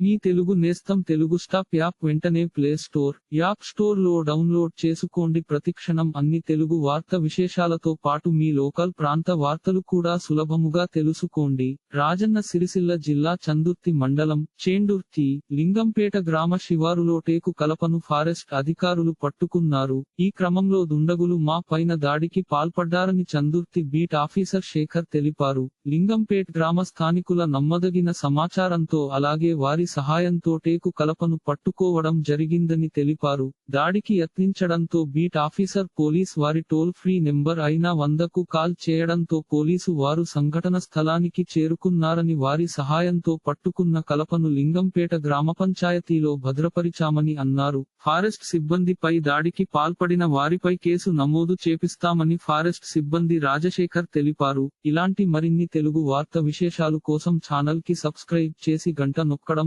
మీ తెలుగు నేస్తం Telugu stop app వెంటనే play store app స్టోర్లో డౌన్లోడ్ చేసుకోండి. ప్రతిక్షణం అన్ని తెలుగు వార్త విశేషాలతో పాటు మీ లోకల్ ప్రాంత వార్తలు కూడా సులభముగా తెలుసుకోండి. రాజన్న సిరిసిల్ల జిల్లా చందుర్తి మండలం చేండుర్తి లింగంపేట గ్రామ శివారులో టేకు కలపను ఫారెస్ట్ అధికారులు పట్టుకున్నారు. ఈ క్రమంలో దుండగులు మా పైన దాడికి పాల్పడ్డారని చందుర్తి బీట్ ఆఫీసర్ శేఖర్ తెలిపారు. లింగంపేట్ గ్రామ స్థానికుల నమ్మదగిన సమాచారంతో అలాగే వారి సహాయంతో టేకు కలపను పట్టుకోవడం జరిగిందని తెలిపారు. దాడికి యత్నించడంతో బీట్ ఆఫీసర్ పోలీస్ వారి టోల్ ఫ్రీ నెంబర్ అయిన వందకు కాల్ చేయడంతో పోలీసు వారు సంఘటన స్థలానికి చేరుకున్నారని వారి సహాయంతో పట్టుకున్న కలపను లింగంపేట గ్రామ పంచాయతీలో భద్రపరిచామని అన్నారు. ఫారెస్ట్ సిబ్బందిపై దాడికి పాల్పడిన వారిపై కేసు నమోదు చేపిస్తామని ఫారెస్ట్ సిబ్బంది రాజశేఖర్ తెలిపారు. ఇలాంటి మరిన్ని తెలుగు వార్త విశేషాలు కోసం ఛానల్కి సబ్స్క్రైబ్ చేసి గంట నొక్కడం